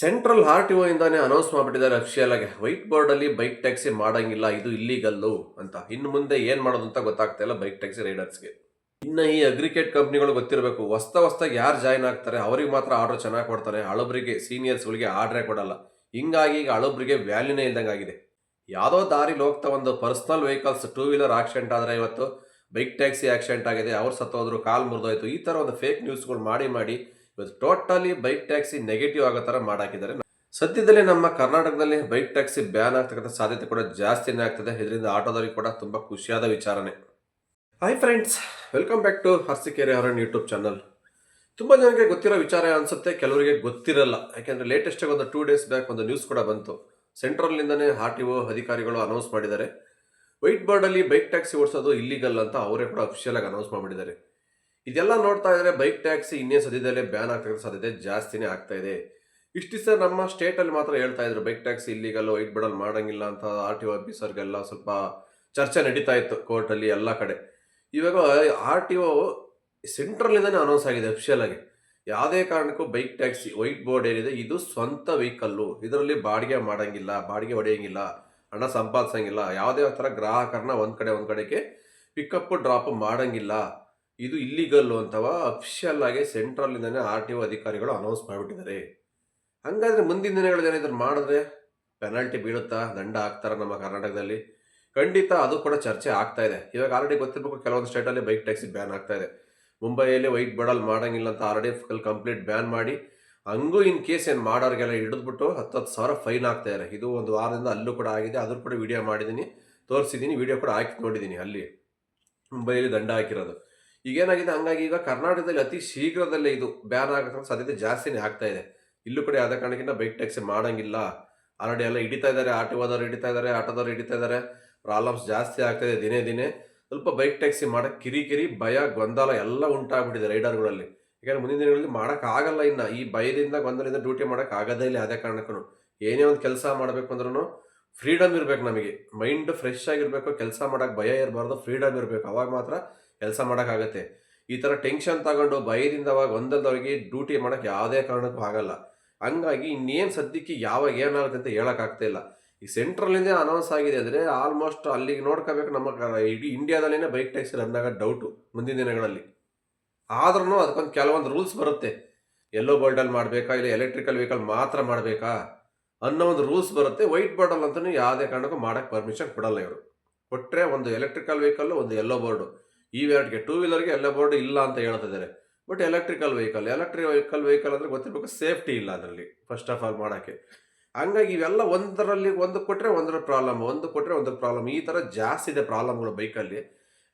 Central R T ಇಂದಾನೆ announce ಮಾಡಿಬಿಟ್ಟಿದ್ದಾರೆ official ಆಗಿ ವೈಟ್ ಬೋರ್ಡ್ ಅಲ್ಲಿ ಬೈಕ್ ಟ್ಯಾಕ್ಸಿ ಮಾಡಂಗಿಲ್ಲ, ಇದು ಇಲ್ಲಿಗಲ್ಲು ಅಂತ. ಇನ್ನು ಮುಂದೆ ಏನು ಮಾಡೋದು ಅಂತ ಗೊತ್ತಾಗ್ತಾ ಇಲ್ಲ ಬೈಕ್ ಟ್ಯಾಕ್ಸಿ ರೈಡರ್ಸ್ಗೆ ಇನ್ನು ಈ ಅಗ್ರಿಕೇಟ್ ಕಂಪ್ನಿಗಳು ಗೊತ್ತಿರಬೇಕು. ಹೊಸ್ತ ಹೊಸ್ತಾಗಿ ಯಾರು ಜಾಯ್ನ್ ಆಗ್ತಾರೆ, ಅವ್ರಿಗೆ ಮಾತ್ರ ಆರ್ಡರ್ ಚೆನ್ನಾಗಿ ಕೊಡ್ತಾರೆ. ಹಳಬ್ರಿಗೆ ಸೀನಿಯರ್ಸ್ಗಳಿಗೆ ಆರ್ಡ್ರೇ ಕೊಡಲ್ಲ. ಹಿಂಗಾಗಿ ಈಗ ಹಳಬ್ರಿಗೆ ವ್ಯಾಲ್ಯೂನೇ ಇಲ್ದಂಗೆ ಆಗಿದೆ. ಯಾವುದೋ ದಾರಿಲಿ ಹೋಗ್ತಾ ಒಂದು personal vehicles two wheeler accident ಆದರೆ ಇವತ್ತು ಬೈಕ್ ಟ್ಯಾಕ್ಸಿ ಆಕ್ಸಿಡೆಂಟ್ ಆಗಿದೆ, ಅವ್ರು ಸತ್ತೋದ್ರು, ಕಾಲು ಮುರಿದೋಯ್ತು. ಈ ಥರ ಒಂದು ಫೇಕ್ ನ್ಯೂಸ್ಗಳು ಮಾಡಿ ಮಾಡಿ ಟೋಟಲಿ ಬೈಕ್ ಟ್ಯಾಕ್ಸಿ ನೆಗೆಟಿವ್ ಆಗೋ ಥರ ಮಾಡಾಕಿದ್ದಾರೆ. ಸದ್ಯದಲ್ಲಿ ನಮ್ಮ ಕರ್ನಾಟಕದಲ್ಲಿ ಬೈಕ್ ಟ್ಯಾಕ್ಸಿ ಬ್ಯಾನ್ ಆಗ್ತಕ್ಕಂಥ ಸಾಧ್ಯತೆ ಕೂಡ ಜಾಸ್ತಿನೇ ಆಗ್ತದೆ. ಇದರಿಂದ ಆಟೋದವರಿಗೆ ಕೂಡ ತುಂಬ ಖುಷಿಯಾದ ವಿಚಾರನೆ. Hi friends welcome back to Harsikere ಅವರನ್ YouTube channel ತುಂಬ ಜನಕ್ಕೆ ಗೊತ್ತಿರೋ ವಿಚಾರ ಅನ್ಸುತ್ತೆ, ಕೆಲವರಿಗೆ ಗೊತ್ತಿರಲ್ಲ. ಯಾಕೆಂದ್ರೆ ಲೇಟೆಸ್ಟ್ ಒಂದು ಟೂ ಡೇಸ್ ಬ್ಯಾಕ್ ಒಂದು ನ್ಯೂಸ್ ಕೂಡ ಬಂತು. ಸೆಂಟ್ರಲ್ನಿಂದನೇ ಆರ್ ಟಿ ಒ ಅಧಿಕಾರಿಗಳು ಅನೌನ್ಸ್ ಮಾಡಿದ್ದಾರೆ. ವೈಟ್ ಬೋರ್ಡಲ್ಲಿ ಬೈಕ್ ಟ್ಯಾಕ್ಸಿ ಓಡಿಸೋದು ಇಲ್ಲಿಗಲ್ ಅಂತ ಅವರೇ ಕೂಡ ಅಫಿಷಿಯಲ್ ಆಗಿ ಅನೌನ್ಸ್ ಮಾಡಿಬಿಟ್ಟಿದ್ದಾರೆ ಇದೆಲ್ಲ ನೋಡ್ತಾ ಇದ್ರೆ ಬೈಕ್ ಟ್ಯಾಕ್ಸಿ ಇನ್ನೇ ಸದ್ಯದಲ್ಲೇ ಬ್ಯಾನ್ ಆಗ್ತಕ್ಕಂಥ ಸಾಧ್ಯತೆ ಜಾಸ್ತಿನೇ ಆಗ್ತಾ ಇದೆ. ಇಷ್ಟು ಸರ್ ನಮ್ಮ ಸ್ಟೇಟಲ್ಲಿ ಮಾತ್ರ ಹೇಳ್ತಾ ಇದ್ರು ಬೈಕ್ ಟ್ಯಾಕ್ಸಿ ಇಲ್ಲಿಗೆಲ್ಲ ವೈಟ್ ಬಿಡಲ್ ಮಾಡಂಗಿಲ್ಲ ಅಂತ ಆರ್ ಟಿ ಒ ಆಫೀಸರ್ಗೆಲ್ಲ ಸ್ವಲ್ಪ ಚರ್ಚೆ ನಡೀತಾ ಇತ್ತು ಕೋರ್ಟಲ್ಲಿ ಎಲ್ಲ ಕಡೆ. ಇವಾಗ ಆರ್ ಟಿ ಒ ಸೆಂಟ್ರಲಿಂದನೇ ಅನೌನ್ಸ್ ಆಗಿದೆ ಅಫಿಷಿಯಲ್ ಆಗಿ. ಯಾವುದೇ ಕಾರಣಕ್ಕೂ ಬೈಕ್ ಟ್ಯಾಕ್ಸಿ ವೈಟ್ ಬೋರ್ಡ್ ಏನಿದೆ, ಇದು ಸ್ವಂತ ವೆಹಿಕಲ್ಲು ಇದರಲ್ಲಿ ಬಾಡಿಗೆ ಮಾಡೋಂಗಿಲ್ಲ, ಬಾಡಿಗೆ ಹೊಡೆಯೋಂಗಿಲ್ಲ, ಹಣ ಸಂಪಾದಿಸಂಗಿಲ್ಲ. ಯಾವುದೇ ಥರ ಗ್ರಾಹಕರನ್ನ ಒಂದು ಕಡೆ, ಒಂದು ಕಡೆಗೆ ಪಿಕಪ್ ಡ್ರಾಪ್ ಮಾಡಂಗಿಲ್ಲ. ಇದು ಇಲ್ಲಿಗಲ್ಲು ಅಂತವ ಅಫಿಷಿಯಲ್ ಆಗಿ ಸೆಂಟ್ರಲಿಂದನೇ ಆರ್ ಟಿ ಒ ಅಧಿಕಾರಿಗಳು ಅನೌನ್ಸ್ ಮಾಡಿಬಿಟ್ಟಿದ್ದಾರೆ. ಹಂಗಾದ್ರೆ ಮುಂದಿನ ದಿನಗಳಲ್ಲಿ ಏನಾದ್ರು ಮಾಡಿದ್ರೆ ಪೆನಾಲ್ಟಿ ಬೀಳುತ್ತಾ? ದಂಡ ಹಾಕ್ತಾರ ನಮ್ಮ ಕರ್ನಾಟಕದಲ್ಲಿ? ಖಂಡಿತ ಅದು ಕೂಡ ಚರ್ಚೆ ಆಗ್ತಾ ಇದೆ. ಇವಾಗ ಆಲ್ರೆಡಿ ಗೊತ್ತಿರಬೇಕು ಕೆಲವೊಂದು ಸ್ಟೇಟಲ್ಲಿ ಬೈಕ್ ಟ್ಯಾಕ್ಸಿ ಬ್ಯಾನ್ ಆಗ್ತಾ ಇದೆ. ಮುಂಬೈಯಲ್ಲಿ ವೈಟ್ ಬಡಲ್ ಮಾಡಂಗಿಲ್ಲ ಅಂತ ಆಲ್ರೆಡಿ ಫುಲ್ ಕಂಪ್ಲೀಟ್ ಬ್ಯಾನ್ ಮಾಡಿ ಹಂಗೂ ಇನ್ ಕೇಸ್ ಏನು ಮಾಡೋರಿಗೆಲ್ಲ ಹಿಡಿದ್ಬಿಟ್ಟು ಹತ್ತು ಹತ್ತು ಸಾವಿರ ಫೈನ್ ಆಗ್ತಾ ಇದೆ. ಇದು ಒಂದು ವಾರದಿಂದ ಅಲ್ಲೂ ಕೂಡ ಆಗಿದೆ. ಅದ್ರ ಕೂಡ ವಿಡಿಯೋ ಮಾಡಿದ್ದೀನಿ. ತೋರಿಸಿದ್ದೀನಿ. ವಿಡಿಯೋ ಕೂಡ ಹಾಕಿ ನೋಡಿದ್ದೀನಿ ಅಲ್ಲಿ. ಮುಂಬೈಯಲ್ಲಿ ದಂಡ ಹಾಕಿರೋದು. ಈಗೇನಾಗಿದೆ? ಹಂಗಾಗಿ ಈಗ ಕರ್ನಾಟಕದಲ್ಲಿ ಅತಿ ಶೀಘ್ರದಲ್ಲೇ ಇದು ಬ್ಯಾನ್ ಆಗೋ ಸಾಧ್ಯತೆ ಜಾಸ್ತಿನೇ ಆಗ್ತಾ ಇದೆ. ಇಲ್ಲೂ ಕೂಡ ಯಾವುದೇ ಕಾರಣಕ್ಕಿಂತ ಬೈಕ್ ಟ್ಯಾಕ್ಸಿ ಮಾಡೋಂಗಿಲ್ಲ. ಆಲ್ರೆಡಿ ಎಲ್ಲ ಹಿಡಿತಾ ಇದ್ದಾರೆ. ಆಟೋದವ್ರು ಹಿಡಿತಾ ಇದ್ದಾರೆ. ಆಟೋದವ್ರು ಹಿಡಿತಾ ಇದ್ದಾರೆ. ಪ್ರಾಬ್ಲಮ್ಸ್ ಜಾಸ್ತಿ ಆಗ್ತಾಯಿದೆ ದಿನೇ ದಿನೇ. ಸ್ವಲ್ಪ ಬೈಕ್ ಟ್ಯಾಕ್ಸಿ ಮಾಡೋಕ್ಕೆ ಕಿರಿಕಿರಿ ಭಯ, ಗೊಂದಲ ಎಲ್ಲ ಉಂಟಾಗ್ಬಿಟ್ಟಿದೆ ರೈಡರ್ಗಳಲ್ಲಿ. ಯಾಕಂದ್ರೆ ಮುಂದಿನ ದಿನಗಳಲ್ಲಿ ಮಾಡೋಕ್ಕಾಗಲ್ಲ ಇನ್ನು. ಈ ಭಯದಿಂದ, ಗೊಂದಲದಿಂದ ಡ್ಯೂಟಿ ಮಾಡೋಕೆ ಆಗೋದೇ ಇಲ್ಲ ಯಾವುದೇ ಕಾರಣಕ್ಕೂ ಏನೇ ಒಂದು ಕೆಲಸ ಮಾಡಬೇಕು ಅಂದ್ರೂ ಫ್ರೀಡಮ್ ಇರಬೇಕು ನಮಗೆ. ಮೈಂಡ್ ಫ್ರೆಶ್ ಆಗಿರಬೇಕು, ಕೆಲಸ ಮಾಡೋಕ್ಕೆ ಭಯ ಇರಬಾರ್ದು ಫ್ರೀಡಮ್ ಇರಬೇಕು. ಅವಾಗ ಮಾತ್ರ ಕೆಲಸ ಮಾಡೋಕ್ಕಾಗತ್ತೆ. ಈ ಥರ ಟೆನ್ಷನ್ ತಗೊಂಡು ಭಯದಿಂದ ಅವಾಗ ಒಂದಲ್ದವ್ರಿಗೆ ಡ್ಯೂಟಿ ಮಾಡೋಕ್ಕೆ ಯಾವುದೇ ಕಾರಣಕ್ಕೂ ಆಗಲ್ಲ. ಹಂಗಾಗಿ ಇನ್ನೇನು ಸದ್ಯಕ್ಕೆ ಯಾವಾಗ ಏನಾಗುತ್ತೆ ಅಂತ ಹೇಳೋಕ್ಕಾಗ್ತಾ ಇಲ್ಲ. ಈ ಸೆಂಟ್ರಲಿಂದ ಅನೌನ್ಸ್ ಆಗಿದೆ ಅಂದರೆ ಆಲ್ಮೋಸ್ಟ್ ಅಲ್ಲಿಗೆ ನೋಡ್ಕೋಬೇಕು ನಮ್ಮ ಇಡೀ ಇಂಡಿಯಾದಲ್ಲೇ ಬೈಕ್ ಟ್ಯಾಕ್ಸಿ ಆಗೋ ಡೌಟು ಮುಂದಿನ ದಿನಗಳಲ್ಲಿ. ಆದ್ರೂ ಅದಕ್ಕೊಂದು ಕೆಲವೊಂದು ರೂಲ್ಸ್ ಬರುತ್ತೆ. ಎಲ್ಲೋ ಬೋರ್ಡಲ್ಲಿ ಮಾಡಬೇಕಾ, ಇಲ್ಲ ಎಲೆಕ್ಟ್ರಿಕಲ್ ವೆಹಿಕಲ್ ಮಾತ್ರ ಮಾಡಬೇಕಾ ಅನ್ನೋ ಒಂದು ರೂಲ್ಸ್ ಬರುತ್ತೆ. ವೈಟ್ ಬೋರ್ಡಲ್ಲಿ ಅಂತಲೂ ಯಾವುದೇ ಕಾರಣಕ್ಕೂ ಮಾಡೋಕ್ಕೆ ಪರ್ಮಿಷನ್ ಕೊಡಲ್ಲ ಇವರು. ಕೊಟ್ಟರೆ ಒಂದು ಎಲೆಕ್ಟ್ರಿಕಲ್ ವೆಹಿಕಲ್ಲು, ಒಂದು ಎಲ್ಲೋ ಬೋರ್ಡು. ಈ ಎರಡ್ಗೆ ಟೂ ವೀಲರ್ಗೆ ಎಲ್ಲ ಬೋರ್ಡ್ ಇಲ್ಲ ಅಂತ ಹೇಳ್ತಿದ್ದಾರೆ but electrical vehicle electric vehicle vehicle ಅಂದರೆ ಗೊತ್ತಿರಬೇಕು ಸೇಫ್ಟಿ ಇಲ್ಲ ಅದರಲ್ಲಿ ಫಸ್ಟ್ ಆಫ್ ಆಲ್ ಮಾಡೋಕ್ಕೆ. ಹಂಗಾಗಿ ಇವೆಲ್ಲ ಒಂದರಲ್ಲಿ ಒಂದು ಕೊಟ್ಟರೆ ಒಂದರ ಪ್ರಾಬ್ಲಮ್ ಒಂದು ಕೊಟ್ಟರೆ ಒಂದು ಪ್ರಾಬ್ಲಮ್ ಈ ಥರ ಜಾಸ್ತಿ ಇದೆ ಪ್ರಾಬ್ಲಮ್ಗಳು ಬೈಕಲ್ಲಿ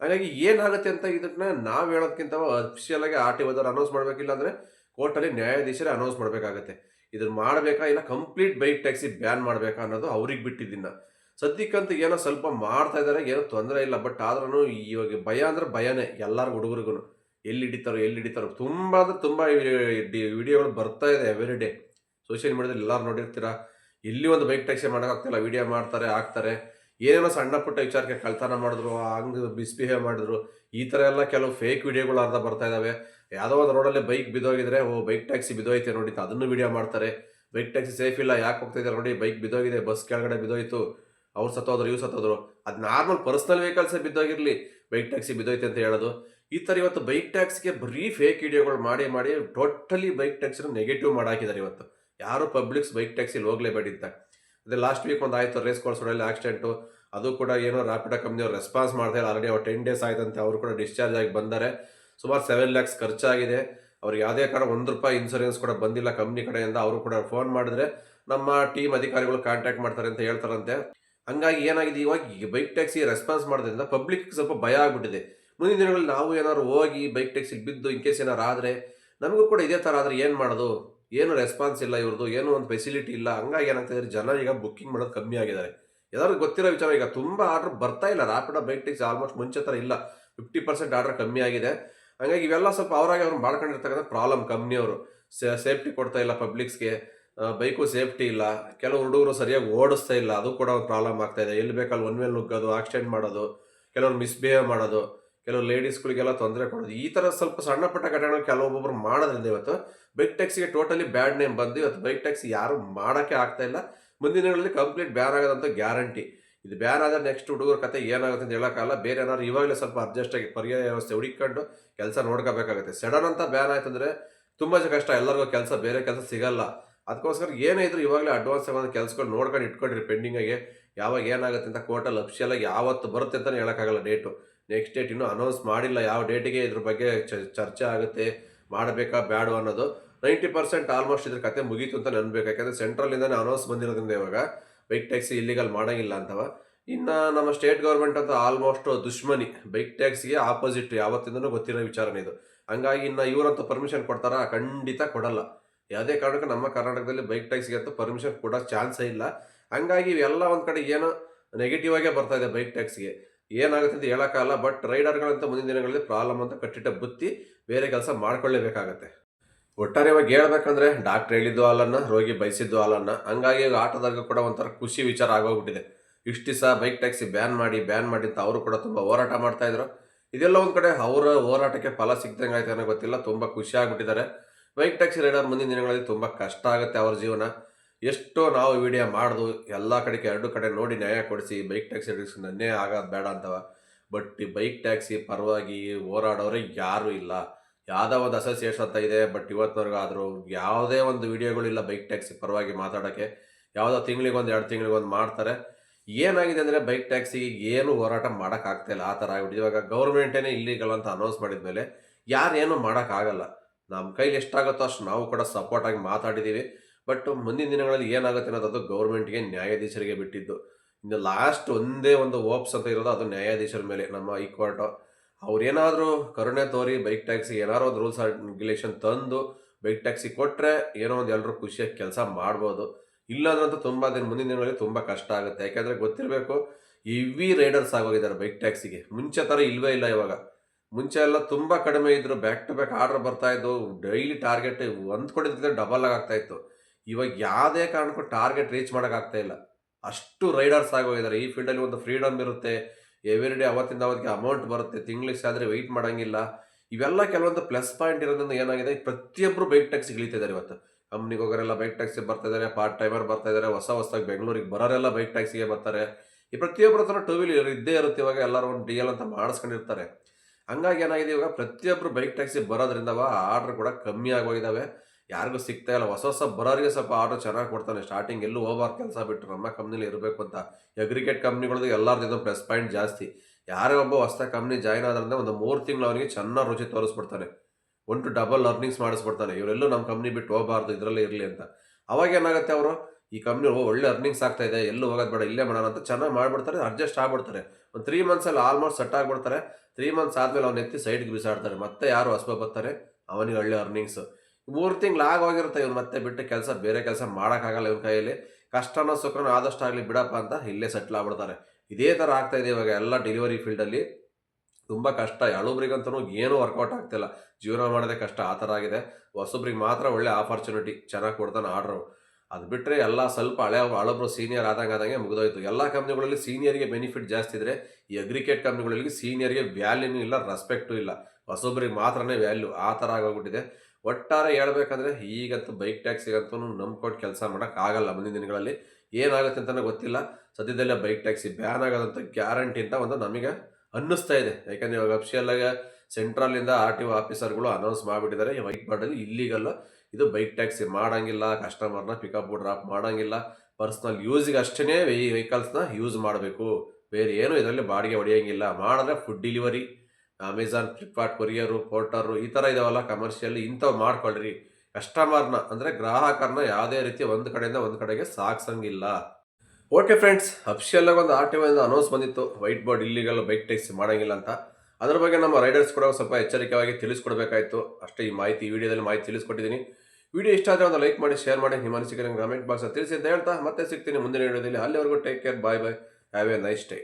ಹಾಗಾಗಿ ಏನಾಗುತ್ತೆ ಅಂತ ಇದನ್ನ ನಾವು ಹೇಳೋದಕ್ಕಿಂತ ಅಫಿಷಿಯಲ್ ಆಗಿ ಆರ್ ಟಿ ಓದವ್ರು ಅನೌನ್ಸ್ ಮಾಡಬೇಕಿಲ್ಲ ಅಂದರೆ ಕೋರ್ಟಲ್ಲಿ ನ್ಯಾಯಾಧೀಶರೇ ಅನೌನ್ಸ್ ಮಾಡಬೇಕಾಗತ್ತೆ. ಇದನ್ನು ಮಾಡಬೇಕಾ ಇಲ್ಲ ಕಂಪ್ಲೀಟ್ ಬೈಕ್ ಟ್ಯಾಕ್ಸಿ ಬ್ಯಾನ್ ಮಾಡಬೇಕಾ ಅನ್ನೋದು ಅವ್ರಿಗೆ ಬಿಟ್ಟಿದ್ದಿನ್ನ ಸದ್ಯಕ್ಕಂತೂ ಏನೋ ಸ್ವಲ್ಪ ಮಾಡ್ತಾ ಇದ್ದಾರೆ, ಏನೋ ತೊಂದರೆ ಇಲ್ಲ ಬಟ್ ಆದ್ರೂ ಇವಾಗ ಭಯ ಅಂದ್ರೆ ಭಯನೇ ಎಲ್ಲಾರು ಹುಡುಗರಿಗೂ ಎಲ್ಲಿ ಹಿಡಿತಾರೋ ಎಲ್ಲಿ ಹಿಡಿತಾರೋ. ತುಂಬ ಅಂದ್ರೆ ತುಂಬ ವಿಡಿಯೋಗಳು ಬರ್ತಾ ಇದೆ ಎವ್ರಿ ಡೇ ಸೋಷಿಯಲ್ ಮೀಡಿಯಾದಲ್ಲಿ ಎಲ್ಲರೂ ನೋಡಿರ್ತೀರಾ? ಇಲ್ಲಿ ಒಂದು ಬೈಕ್ ಟ್ಯಾಕ್ಸಿ ಮಾಡೋಕ್ಕಾಗ್ತಿಲ್ಲ ವಿಡಿಯೋ ಮಾಡ್ತಾರೆ, ಹಾಕ್ತಾರೆ. ಏನೇನೋ ಸಣ್ಣ ಪುಟ್ಟ ವಿಚಾರಕ್ಕೆ ಕಳ್ತನ ಮಾಡಿದ್ರು, ಹಂಗೆ ಮಿಸ್ಬಿಹೇವ್ ಮಾಡಿದ್ರು. ಈ ಥರ ಎಲ್ಲ ಕೆಲವು ಫೇಕ್ ವಿಡಿಯೋಗಳು ಅರ್ಧ ಬರ್ತಾ ಇದ್ದಾವೆ ಯಾವುದೋ ಒಂದು ರೋಡಲ್ಲಿ ಬೈಕ್ ಬಿದ್ದೋಗಿದ್ರೆ, ಓ ಬೈಕ್ ಟ್ಯಾಕ್ಸಿ ಬಿದ್ದೋಯ್ತೆ ನೋಡಿ ಅದನ್ನು ವಿಡಿಯೋ ಮಾಡ್ತಾರೆ. ಬೈಕ್ ಟ್ಯಾಕ್ಸಿ ಸೇಫ್ ಇಲ್ಲ, ಯಾಕೆ ಹೋಗ್ತಾ ನೋಡಿ ಬೈಕ್ ಬಿದ್ದೋಗಿದೆ ಬಸ್ ಕೆಳಗಡೆ ಬಿದ್ದೋಯ್ತು. ಅವ್ರು ಸತ್ತೋದ್ರು, ಇವ್ರು ಸತ್ತೋದ್ರು. ಅದು ನಾರ್ಮಲ್ ಪರ್ಸನಲ್ ವೆಹಿಕಲ್ಸೇ ಬಿದ್ದೋಗಿರಲಿ, ಬೈಕ್ ಟ್ಯಾಕ್ಸಿ ಬಿದ್ದೋಯ್ತೆ ಅಂತ ಹೇಳೋದು. ಈ ಥರ ಇವತ್ತು ಬೈಕ್ ಟ್ಯಾಕ್ಸ್ಗೆ ಬರೀ ಫೇಕ್ ವಿಡಿಯೋಗಳು ಮಾಡಿ ಮಾಡಿ ಟೋಟಲಿ ಬೈಕ್ ಟ್ಯಾಕ್ಸಿನ ನೆಗೆಟಿವ್ ಮಾಡಾಕಿದ್ದಾರೆ ಇವತ್ತು. ಯಾರು ಪಬ್ಲಿಕ್ಸ್ ಬೈಕ್ ಟ್ಯಾಕ್ಸಿಲಿ ಅಂತ. ಅದೇ ಲಾಸ್ಟ್ ವೀಕ್ ಒಂದು ಆಯಿತು ರೇಸ್ ಕೋರ್ಸ್ಗಳಲ್ಲಿ ಆಕ್ಸಿಡೆಂಟು ಅದು ಕೂಡ ಏನೋ ರ್ಯಾಪಿಡೋ ಕಂಪ್ನಿಯವ್ರು ರೆಸ್ಪಾನ್ಸ್ ಮಾಡ್ತಾ ಇಲ್ಲ. ಆಲ್ರೆಡಿ ಅವ್ರು ಟೆನ್ ಡೇಸ್ ಆಯ್ತಂತೆ ಅವರು ಕೂಡ ಡಿಸ್ಚಾರ್ಜ್ ಆಗಿ ಬಂದರೆ. ಸುಮಾರು ಸೆವೆನ್ ಲ್ಯಾಕ್ಸ್ ಖರ್ಚಾಗಿದೆ. ಅವ್ರಿಗೆ ಯಾವುದೇ ಕಾರಣ ಒಂದು ರೂಪಾಯಿ ಇನ್ಸೂರೆನ್ಸ್ ಕೂಡ ಬಂದಿಲ್ಲ ಕಂಪ್ನಿ ಕಡೆಯಿಂದ. ಅವರು ಕೂಡ ಫೋನ್ ಮಾಡಿದ್ರೆ ನಮ್ಮ ಟೀಮ್ ಅಧಿಕಾರಿಗಳು ಕಾಂಟ್ಯಾಕ್ಟ್ ಮಾಡ್ತಾರೆ ಅಂತ ಹೇಳ್ತಾರಂತೆ. ಹಂಗಾಗಿ ಏನಾಗಿದೆ, ಇವಾಗ ಬೈಕ್ ಟ್ಯಾಕ್ಸಿ ರೆಸ್ಪಾನ್ಸ್ ಮಾಡೋದ್ರಿಂದ ಪಬ್ಲಿಕ್ ಸ್ವಲ್ಪ ಭಯ ಆಗ್ಬಿಟ್ಟಿದೆ. ಮುಂದಿನ ದಿನಗಳಲ್ಲಿ ನಾವು ಏನಾದ್ರು ಹೋಗಿ ಬೈಕ್ ಟ್ಯಾಕ್ಸಿ ಬಿದ್ದು ಇನ್ ಕೇಸ್ ಏನಾರು ಆದರೆ, ನಮಗೂ ಕೂಡ ಇದೇ ಥರ ಆದರೆ ಏನು ಮಾಡೋದು? ಏನು ರೆಸ್ಪಾನ್ಸ್ ಇಲ್ಲ ಇವ್ರದ್ದು, ಏನು ಒಂದು ಫೆಸಿಲಿಟಿ ಇಲ್ಲ. ಹಂಗಾಗಿ ಏನಾಗ್ತಿದೆ ಜನ ಈಗ ಬುಕ್ಕಿಂಗ್ ಮಾಡೋದು ಕಮ್ಮಿ ಆಗಿದ್ದಾರೆ. ಎಲ್ಲರಿಗೂ ಗೊತ್ತಿರೋ ವಿಚಾರ, ಈಗ ತುಂಬ ಆರ್ಡರ್ ಬರ್ತಾ ಇಲ್ಲ. ರಾಪಿಡ್ ಬೈಕ್ ಟ್ಯಾಕ್ಸಿ ಆಲ್ಮೋಸ್ಟ್ ಮುಂಚೆ ಥರ ಇಲ್ಲ. ಫಿಫ್ಟಿ ಪರ್ಸೆಂಟ್ ಆರ್ಡರ್ ಕಮ್ಮಿ ಆಗಿದೆ. ಹಂಗಾಗಿ ಇವೆಲ್ಲ ಸ್ವಲ್ಪ ಅವರಾಗಿ ಅವ್ರು ಮಾಡ್ಕೊಂಡಿರ್ತಕ್ಕಂಥ ಪ್ರಾಬ್ಲಮ್ ಕಂಪ್ನಿಯವರು ಸೇಫ್ಟಿ ಕೊಡ್ತಾ ಇಲ್ಲ ಪಬ್ಲಿಕ್ಸ್ಗೆ ಬೈಕು ಸೇಫ್ಟಿ ಇಲ್ಲ. ಕೆಲವು ಹುಡುಗರು ಸರಿಯಾಗಿ ಓಡಿಸ್ತಾ ಇಲ್ಲ. ಅದು ಕೂಡ ಒಂದು ಪ್ರಾಬ್ಲಮ್ ಆಗ್ತಾ ಇದೆ. ಎಲ್ಲಿ ಬೇಕಲ್ಲಿ ಒನ್ ಮೇಲೆ ನುಗ್ಗೋದು, ಆಕ್ಸಿಡೆಂಟ್ ಮಾಡೋದು, ಕೆಲವರು ಮಿಸ್ಬಿಹೇವ್ ಮಾಡೋದು, ಕೆಲವು ಲೇಡೀಸ್ಗಳಿಗೆಲ್ಲ ತೊಂದರೆ ಕೊಡೋದು. ಈ ಥರ ಸ್ವಲ್ಪ ಸಣ್ಣ ಪುಟ್ಟ ಘಟನೆಗಳು ಕೆಲವೊಬ್ಬೊಬ್ರು ಮಾಡೋದ್ರಿಂದ ಇವತ್ತು ಬೈಕ್ ಟ್ಯಾಕ್ಸಿಗೆ ಟೋಟಲಿ ಬ್ಯಾಡ್ ನೇಮ್ ಬಂದು ಇವತ್ತು ಬೈಕ್ ಟ್ಯಾಕ್ಸಿ ಯಾರು ಮಾಡೋಕ್ಕೆ ಆಗ್ತಾ ಇಲ್ಲ. ಮುಂದಿನ ದಿನಗಳಲ್ಲಿ ಕಂಪ್ಲೀಟ್ ಬ್ಯಾನ್ ಆಗೋದಂತ ಗ್ಯಾರಂಟಿ ಇದು ಬ್ಯಾನ್ ಆದರೆ ನೆಕ್ಸ್ಟ್ ಹುಡುಗರ ಕತೆ ಏನಾಗುತ್ತೆ ಅಂತ ಹೇಳೋಕ್ಕಲ್ಲ ಬೇರೆ ಏನಾದ್ರು ಇವಾಗಲೇ ಸ್ವಲ್ಪ ಅಡ್ಜಸ್ಟ್ ಆಗಿ ಪರ್ಯಾಯ ವ್ಯವಸ್ಥೆ ಹುಡುಕೊಂಡು ಕೆಲಸ ನೋಡ್ಕೋಬೇಕಾಗುತ್ತೆ. ಸಡನ್ ಅಂತ ಬ್ಯಾನ್ ಆಯ್ತಂದರೆ ತುಂಬ ಕಷ್ಟ. ಎಲ್ಲರಿಗೂ ಕೆಲಸ, ಬೇರೆ ಕೆಲಸ ಸಿಗಲ್ಲ. ಅದಕ್ಕೋಸ್ಕರ ಏನೇ ಇದ್ರು ಇವಾಗಲೇ ಅಡ್ವಾನ್ಸ್ ಆಗಿ ಕೆಲಸಗಳು ನೋಡ್ಕೊಂಡು ಇಟ್ಕೊಂಡಿರಿ ಪೆಂಡಿಂಗಾಗಿ ಯಾವಾಗ ಏನಾಗುತ್ತೆ ಅಂತ ಕೋರ್ಟಲ್ಲಿ ಅಫಿಷಿಯಲ್ ಆಗಿ ಯಾವತ್ತು ಬರುತ್ತೆ ಅಂತಲೇ ಹೇಳೋಕ್ಕಾಗಲ್ಲ ಡೇಟು ನೆಕ್ಸ್ಟ್ ಡೇಟ್ ಇನ್ನೂ ಅನೌನ್ಸ್ ಮಾಡಿಲ್ಲ ಯಾವ ಡೇಟಿಗೆ ಇದ್ರ ಬಗ್ಗೆ ಚರ್ಚೆ ಆಗುತ್ತೆ, ಮಾಡಬೇಕಾ ಬ್ಯಾಡು ಅನ್ನೋದು ನೈಂಟಿ ಪರ್ಸೆಂಟ್ ಆಲ್ಮೋಸ್ಟ್ ಇದ್ರ ಕತೆ ಮುಗೀತು ಅಂತ ನೆನಬೇಕು. ಯಾಕಂದರೆ ಸೆಂಟ್ರಲಿಂದನೇ ಅನೌನ್ಸ್ ಬಂದಿರೋದ್ರಿಂದ ಇವಾಗ ಬೈಕ್ ಟ್ಯಾಕ್ಸಿ ಇಲ್ಲಿಗಲ್ ಮಾಡೋಂಗಿಲ್ಲ ಅಂತವ. ಇನ್ನು ನಮ್ಮ ಸ್ಟೇಟ್ ಗೌರ್ಮೆಂಟ್ ಅಂತ ಆಲ್ಮೋಸ್ಟ್ ದುಶ್ಮನಿ ಬೈಕ್ ಟ್ಯಾಕ್ಸಿಗೆ ಆಪೋಸಿಟ್ ಯಾವತ್ತಿಂದನೂ ಗೊತ್ತಿರೋ ವಿಚಾರನೇ ಇದು. ಹಂಗಾಗಿ ಇನ್ನು ಇವರಂತೂ ಪರ್ಮಿಷನ್ ಕೊಡ್ತಾರಾ? ಖಂಡಿತ ಕೊಡಲ್ಲ. ಯಾವುದೇ ಕಾರಣಕ್ಕೂ ನಮ್ಮ ಕರ್ನಾಟಕದಲ್ಲಿ ಬೈಕ್ ಟ್ಯಾಕ್ಸಿಗೆ ಅಂತೂ ಪರ್ಮಿಷನ್ ಕೊಡೋ ಚಾನ್ಸೇ ಇಲ್ಲ. ಹಂಗಾಗಿ ಇವೆಲ್ಲ ಒಂದು ಕಡೆ ಏನೋ ನೆಗೆಟಿವ್ ಆಗೇ ಬರ್ತಾ ಇದೆ ಬೈಕ್ ಟ್ಯಾಕ್ಸಿಗೆ ಏನಾಗುತ್ತೆ ಅಂತ ಹೇಳೋಕ್ಕಾಗಲ್ಲ ಬಟ್ ರೈಡರ್ಗಳಂತ ಮುಂದಿನ ದಿನಗಳಲ್ಲಿ ಪ್ರಾಬ್ಲಮ್ ಅಂತ ಕಟ್ಟಿಟ್ಟ ಬುತ್ತಿ ಬೇರೆ ಕೆಲಸ ಮಾಡ್ಕೊಳ್ಳೇಬೇಕಾಗತ್ತೆ. ಒಟ್ಟಾರೆ ಇವಾಗ ಹೇಳ್ಬೇಕಂದ್ರೆ ಡಾಕ್ಟರ್ ಹೇಳಿದ್ದು ಅಲ್ಲನ್ನ ರೋಗಿ ಬಯಸಿದ್ದು ಅಲ್ಲನ್ನ ಹಂಗಾಗಿ ಆಟೋದವ್ರಿಗೂ ಕೂಡ ಒಂಥರ ಖುಷಿ ವಿಚಾರ ಆಗೋಗ್ಬಿಟ್ಟಿದೆ. ಇಷ್ಟು ದಿವಸ ಬೈಕ್ ಟ್ಯಾಕ್ಸಿ ಬ್ಯಾನ್ ಮಾಡಿ ಬ್ಯಾನ್ ಮಾಡಿ ಅಂತ ಅವರು ಕೂಡ ತುಂಬ ಹೋರಾಟ ಮಾಡ್ತಾ ಇದ್ರು. ಇದೆಲ್ಲ ಒಂದು ಕಡೆ ಅವರ ಹೋರಾಟಕ್ಕೆ ಫಲ ಸಿಗ್ದಂಗೆ ಆಯ್ತು ಅನ್ನೋ ಗೊತ್ತಿಲ್ಲ, ತುಂಬ ಖುಷಿ ಆಗ್ಬಿಟ್ಟಿದ್ದಾರೆ. ಬೈಕ್ ಟ್ಯಾಕ್ಸಿ ರೈಡರ್ ಮುಂದಿನ ದಿನಗಳಲ್ಲಿ ತುಂಬ ಕಷ್ಟ ಆಗುತ್ತೆ ಅವ್ರ ಜೀವನ. ಎಷ್ಟೋ ನಾವು ವಿಡಿಯೋ ಮಾಡಿದ್ವು ಎಲ್ಲ ಕಡೆಗೆ ಎರಡು ಕಡೆ ನೋಡಿ ನ್ಯಾಯ ಕೊಡಿಸಿ ಬೈಕ್ ಟ್ಯಾಕ್ಸಿ ರೈಡರ್ಸ್ ನನ್ನೇ ಆಗೋದು ಬೇಡ ಅಂತವ. ಬಟ್ ಈ ಬೈಕ್ ಟ್ಯಾಕ್ಸಿ ಪರವಾಗಿ ಹೋರಾಡೋರೆ ಯಾರೂ ಇಲ್ಲ. ಯಾವುದೋ ಒಂದು ಅಸೋಸಿಯೇಷನ್ ಅಂತ ಇದೆ, ಬಟ್ ಇವತ್ತಿನವರೆಗೂ ಆದರೂ ಯಾವುದೇ ಒಂದು ವಿಡಿಯೋಗಳಿಲ್ಲ ಬೈಕ್ ಟ್ಯಾಕ್ಸಿ ಪರವಾಗಿ ಮಾತಾಡೋಕ್ಕೆ ಯಾವುದೋ ತಿಂಗಳಿಗೆ ಒಂದು, ಎರಡು ತಿಂಗಳಿಗೆ ಒಂದು ಮಾಡ್ತಾರೆ. ಏನಾಗಿದೆ ಅಂದರೆ ಬೈಕ್ ಟ್ಯಾಕ್ಸಿಗೆ ಏನು ಹೋರಾಟ ಮಾಡೋಕ್ಕಾಗ್ತಾ ಇಲ್ಲ, ಆ ಥರ ಆಗಿಬಿಟ್ಟು ಇವಾಗ ಗೌರ್ಮೆಂಟೇನೆ ಇಲ್ಲಿಗಲ್ ಅಂತ ಅನೌನ್ಸ್ ಮಾಡಿದ ಮೇಲೆ ಯಾರೇನು ಮಾಡೋಕ್ಕಾಗಲ್ಲ ನಮ್ಮ ಕೈಲಿ ಎಷ್ಟಾಗುತ್ತೋ ಅಷ್ಟು ನಾವು ಕೂಡ ಸಪೋರ್ಟಾಗಿ ಮಾತಾಡಿದ್ದೀವಿ ಬಟ್ ಮುಂದಿನ ದಿನಗಳಲ್ಲಿ ಏನಾಗುತ್ತೆ ಅನ್ನೋದು ಗೌರ್ಮೆಂಟ್ಗೆ ನ್ಯಾಯಾಧೀಶರಿಗೆ ಬಿಟ್ಟಿದ್ದು. ಇನ್ನು ಲಾಸ್ಟ್ ಒಂದೇ ಒಂದು ಓಪ್ಸ್ ಅಂತ ಇರೋದು ಅದು ನ್ಯಾಯಾಧೀಶರ ಮೇಲೆ, ನಮ್ಮ ಹೈಕೋರ್ಟು ಅವ್ರೇನಾದರೂ ಕರುಣೆ ತೋರಿ ಬೈಕ್ ಟ್ಯಾಕ್ಸಿ ಏನಾದ್ರು ಒಂದು ರೂಲ್ಸ್ ರೆಗ್ಯುಲೇಷನ್ ತಂದು ಬೈಕ್ ಟ್ಯಾಕ್ಸಿ ಕೊಟ್ಟರೆ ಏನೋ ಒಂದು ಎಲ್ಲರೂ ಖುಷಿಯಾಗಿ ಕೆಲಸ ಮಾಡ್ಬೋದು. ಇಲ್ಲಾಂದ್ರಂತೂ ತುಂಬ ದಿನ ಮುಂದಿನ ದಿನಗಳಲ್ಲಿ ತುಂಬ ಕಷ್ಟ ಆಗುತ್ತೆ. ಯಾಕೆಂದರೆ ಗೊತ್ತಿರಬೇಕು ಇವಿ ರೈಡರ್ಸ್ ಆಗೋಗಿದ್ದಾರೆ ಬೈಕ್ ಟ್ಯಾಕ್ಸಿಗೆ ಮುಂಚೆ ಥರ ಇಲ್ವೇ ಇಲ್ಲ ಇವಾಗ. ಮುಂಚೆ ಎಲ್ಲ ತುಂಬ ಕಡಿಮೆ ಇದ್ರು. ಬ್ಯಾಕ್ ಟು ಬ್ಯಾಕ್ ಆರ್ಡರ್ ಬರ್ತಾ ಇದ್ದವು ಡೈಲಿ ಟಾರ್ಗೆಟ್ ಹೊಂದ್ಕೊಂಡಿದ್ರೆ ಡಬಲ್ ಆಗಿ ಆಗ್ತಾ ಇತ್ತು. ಇವಾಗ ಯಾವುದೇ ಕಾರಣಕ್ಕೂ ಟಾರ್ಗೆಟ್ ರೀಚ್ ಮಾಡೋಕ್ಕಾಗ್ತಾ ಇಲ್ಲ. ಅಷ್ಟು ರೈಡರ್ಸ್ ಆಗೋಗಿದ್ದಾರೆ. ಈ ಫೀಲ್ಡಲ್ಲಿ ಒಂದು ಫ್ರೀಡಮ್ ಇರುತ್ತೆ. ಎವ್ರಿ ಡೇ ಅವತ್ತಿಂದ ಅವತ್ತಿಗೆ ಅಮೌಂಟ್ ಬರುತ್ತೆ. ತಿಂಗ್ಳಿಗೆ ಸ್ಯಾಲ್ರಿ ವೆಯ್ಟ್ ಮಾಡೋಂಗಿಲ್ಲ. ಇವೆಲ್ಲ ಕೆಲವೊಂದು ಪ್ಲಸ್ ಪಾಯಿಂಟ್ ಇರೋದ್ರಿಂದ ಏನಾಗಿದೆ? ಪ್ರತಿಯೊಬ್ಬರು ಬೈಕ್ ಟ್ಯಾಕ್ಸಿ ಇಳಿತಿದ್ದಾರೆ ಇವತ್ತು. ಕಂಪ್ನಿಗೆ ಹೋಗೋರೆಲ್ಲ ಬೈಕ್ ಟ್ಯಾಕ್ಸಿ ಬರ್ತಾ ಇದ್ದಾರೆ ಪಾರ್ಟ್ ಟೈಮರ್ ಬರ್ತಾ ಇದ್ದಾರೆ ಹೊಸ ಹೊಸದಾಗಿ ಬೆಂಗಳೂರಿಗೆ ಬರೋರೆಲ್ಲ ಬೈಕ್ ಟ್ಯಾಕ್ಸಿಗೆ ಬರ್ತಾರೆ. ಈ ಪ್ರತಿಯೊಬ್ಬರ ಹತ್ರ ಟೂ ವೀಲರ್ ಇದ್ದೇ ಇರುತ್ತೆ. ಇವಾಗ ಎಲ್ಲರೂ ಒಂದು ಡಿ ಎಲ್ ಅಂತ ಮಾಡಿಸ್ಕೊಂಡಿರ್ತಾರೆ. ಹಂಗಾಗಿ ಏನಾಗಿದೆ ಇವಾಗ ಪ್ರತಿಯೊಬ್ಬರು ಬೈಕ್ ಟ್ಯಾಕ್ಸಿ ಬರೋದ್ರಿಂದ ಆರ್ಡರ್ ಕೂಡ ಕಮ್ಮಿ ಆಗೋಗಿದ್ದಾವೆ ಯಾರಿಗೂ ಸಿಗ್ತಾ ಇಲ್ಲ. ಹೊಸ ಹೊಸ ಬರೋರಿಗೆ ಸ್ವಲ್ಪ ಆರ್ಡರ್ ಚೆನ್ನಾಗಿ ಕೊಡ್ತಾನೆ. ಸ್ಟಾರ್ಟಿಂಗ್ ಎಲ್ಲೂ ಹೋಗ್ಬಾರ್ದು ಕೆಲಸ ಬಿಟ್ಟು ನಮ್ಮ ಕಂಪ್ನಿಲಿ ಇರಬೇಕು ಅಂತ. ಅಗ್ರಿಗೇಟ್ ಕಂಪ್ನಿಗಳದ್ದು ಎಲ್ಲರದ್ದು ಪ್ಲಸ್ ಪಾಯಿಂಟ್ ಜಾಸ್ತಿ. ಯಾರೇ ಒಬ್ಬ ಹೊಸ ಕಂಪ್ನಿ ಜಾಯ್ನ್ ಆದ್ರಿಂದ ಒಂದು ಮೂರು ತಿಂಗಳು ಅವನಿಗೆ ಚೆನ್ನಾಗಿ ರುಚಿ ತೋರಿಸ್ಬಿಡ್ತಾನೆ. ಒನ್ ಟು ಡಬಲ್ ಅರ್ನಿಂಗ್ಸ್ ಮಾಡಿಸ್ಬಿಡ್ತಾನೆ. ಇವರೆಲ್ಲೂ ನಮ್ಮ ಕಂಪ್ನಿ ಬಿಟ್ಟು ಹೋಗಬಾರ್ದು, ಇದರಲ್ಲೇ ಇರಲಿ ಅಂತ. ಅವಾಗ ಏನಾಗುತ್ತೆ ಅವರು? ಈ ಕಂಪ್ನಿ ಒಳ್ಳೆ ಅರ್ನಿಂಗ್ಸ್ ಆಗ್ತಾ ಇದೆ, ಎಲ್ಲೂ ಹೋಗೋದು ಬೇಡ, ಇಲ್ಲೇ ಮಾಡೋಣ ಅಂತ ಚೆನ್ನಾಗಿ ಮಾಡ್ಬಿಡ್ತಾರೆ ಅಡ್ಜಸ್ಟ್ ಆಗ್ಬಿಡ್ತಾರೆ. ಒಂದು ತ್ರೀ ಮಂತ್ಸಲ್ಲಿ ಆಲ್ಮೋಸ್ಟ್ ಸೆಟ್ ಆಗ್ಬಿಡ್ತಾರೆ. ತ್ರೀ ಮಂತ್ಸ್ ಆದಮೇಲೆ ಅವ್ನು ಎತ್ತಿ ಸೈಡ್ಗೆ ಬಿಸಾಡ್ತಾರೆ. ಮತ್ತೆ ಯಾರು ಹೊಸಬ ಬರ್ತಾರೆ? ಅವನಿಗೆ ಒಳ್ಳೆ ಅರ್ನಿಂಗ್ಸ್ ಮೂರು ತಿಂಗ್ಳು ಆಗೋಗಿರುತ್ತೆ ಇವ್ನು ಮತ್ತೆ ಬಿಟ್ಟು ಕೆಲಸ, ಬೇರೆ ಕೆಲಸ ಮಾಡೋಕ್ಕಾಗಲ್ಲ ಇವ್ನ ಕೈಯಲ್ಲಿ. ಕಷ್ಟನೋ ಸುಖನೋ ಆದಷ್ಟು ಆಗಲಿ ಬಿಡಪ್ಪ ಅಂತ ಇಲ್ಲೇ ಸೆಟ್ಲ್ ಆಗ್ಬಿಡ್ತಾರೆ. ಇದೇ ಥರ ಆಗ್ತಾ ಇದೆ ಇವಾಗ ಎಲ್ಲ ಡೆಲಿವರಿ ಫೀಲ್ಡಲ್ಲಿ ತುಂಬ ಕಷ್ಟ. ಎಳುಬ್ರಿಗಂತೂ ಏನೂ ವರ್ಕೌಟ್ ಆಗ್ತಿಲ್ಲ. ಜೀವನ ಮಾಡೋದೇ ಕಷ್ಟ. ಆ ಥರ ಆಗಿದೆ. ಹೊಸೊಬ್ರಿಗೆ ಮಾತ್ರ ಒಳ್ಳೆ ಆಪರ್ಚುನಿಟಿ ಚೆನ್ನಾಗಿ ಕೊಡ್ತಾನೆ ಆರ್ಡ್ರು ಅದು ಬಿಟ್ಟರೆ ಎಲ್ಲ ಸ್ವಲ್ಪ ಹಳೆ ಹಳಬ್ರು ಸೀನಿಯರ್ ಆದಂಗೆ ಆದಂಗೆ ಮುಗಿದೋಯ್ತು. ಎಲ್ಲ ಕಂಪ್ನಿಗಳಲ್ಲಿ ಸೀನಿಯರ್ಗೆ ಬೆನಿಫಿಟ್ ಜಾಸ್ತಿ ಇದ್ದರೆ ಈ ಅಗ್ರಿಕೇಟ್ ಕಂಪ್ನಿಗಳಲ್ಲಿ ಸೀನಿಯರ್ಗೆ ವ್ಯಾಲ್ಯೂನೂ ಇಲ್ಲ ರೆಸ್ಪೆಕ್ಟು ಇಲ್ಲ. ಹೊಸೊಬ್ರಿಗೆ ಮಾತ್ರನೇ ವ್ಯಾಲ್ಯೂ ಆ ಥರ ಆಗೋಗ್ಬಿಟ್ಟಿದೆ. ಒಟ್ಟಾರೆ ಹೇಳ್ಬೇಕಂದ್ರೆ ಈಗಂತೂ ಬೈಕ್ ಟ್ಯಾಕ್ಸಿಗಂತೂ ನಂಬ್ಕೊಟ್ಟು ಕೆಲಸ ಮಾಡೋಕ್ಕಾಗಲ್ಲ ಮುಂದಿನ ದಿನಗಳಲ್ಲಿ. ಏನಾಗುತ್ತೆ ಅಂತಲೇ ಗೊತ್ತಿಲ್ಲ. ಸದ್ಯದಲ್ಲೇ ಬೈಕ್ ಟ್ಯಾಕ್ಸಿ ಬ್ಯಾನ್ ಆಗೋದಂತ ಗ್ಯಾರಂಟಿ ಅಂತ ಒಂದು ನಮಗೆ ಅನ್ನಿಸ್ತಾ ಇದೆ. ಯಾಕಂದರೆ ಇವಾಗ ಅಫಿಷಿಯಲಾಗಿ ಸೆಂಟ್ರಲಿಂದ ಆರ್ ಟಿ ಒ ಆಫೀಸರ್ಗಳು ಅನೌನ್ಸ್ ಮಾಡಿಬಿಟ್ಟಿದ್ದಾರೆ. ವೈಟ್ ಬೋರ್ಡಲ್ಲಿ ಇಲ್ಲಿಗಲ್ಲ ಇದು ಬೈಕ್ ಟ್ಯಾಕ್ಸಿ ಮಾಡೋಂಗಿಲ್ಲ ಕಸ್ಟಮರ್ನ ಪಿಕಪ್ ಡ್ರಾಪ್ ಮಾಡೋಂಗಿಲ್ಲ. ಪರ್ಸ್ನಲ್ ಯೂಸಿಗೆ ಅಷ್ಟೇ ವೆಹಿಕಲ್ಸ್ನ ಯೂಸ್ ಮಾಡಬೇಕು. ಬೇರೆ ಏನು ಇದರಲ್ಲಿ ಬಾಡಿಗೆ ಹೊಡೆಯೋಂಗಿಲ್ಲ. ಮಾಡಿದ್ರೆ food delivery Amazon Flipkart courier Porter ಈ ಥರ ಇದಾವಲ್ಲ ಕಮರ್ಷಿಯಲ್ ಇಂಥವು ಮಾಡ್ಕೊಳ್ರಿ. ಕಸ್ಟಮರ್ನ ಅಂದರೆ ಗ್ರಾಹಕರನ್ನ ಯಾವುದೇ ರೀತಿ ಒಂದು ಕಡೆಯಿಂದ ಒಂದು ಕಡೆಗೆ ಸಾಗ್ಸಂಗಿಲ್ಲ ಓಕೆ ಫ್ರೆಂಡ್ಸ್ ಅಫಿಷಿಯಲಾಗಿ ಒಂದು ಆರ್ ಟಿ ಅನೌನ್ಸ್ ಬಂದಿತ್ತು. ವೈಟ್ ಬೋರ್ಡ್ ಇಲ್ಲಿಗೆಲ್ಲ ಬೈಕ್ ಟ್ಯಾಕ್ಸಿ ಮಾಡೋಂಗಿಲ್ಲ ಅಂತ. ಅದ್ರ ಬಗ್ಗೆ ನಮ್ಮ ರೈಡರ್ಸ್ ಕೂಡ ಸ್ವಲ್ಪ ಎಚ್ಚರಿಕೆಯಾಗಿ ತಿಳಿಸ್ಕೊಡ್ಬೇಕಾಯ್ತು. ಅಷ್ಟೇ ಈ ಮಾಹಿತಿ ಈ ವಿಡಿಯೋದಲ್ಲಿ ಮಾಹಿತಿ ತಿಳಿಸ್ಕೊಟ್ಟಿದ್ದೀನಿ. ವಿಡಿಯೋ ಇಷ್ಟ ಆದರೆ ಒಂದು ಲೈಕ್ ಮಾಡಿ, ಶೇರ್ ಮಾಡಿ, ನಿಮ್ಮ ಅನಿಸಿಕೆ ಕಮೆಂಟ್ ಬಾಕ್ಸ್ ತಿಳಿಸಿ ಅಂತ ಹೇಳ್ತಾ ಮತ್ತೆ ಸಿಗ್ತೀನಿ ಮುಂದಿನ ವಿಡಿಯೋದಲ್ಲಿ. ಅಲ್ಲಿವರೆಗೂ take care bye bye have a nice day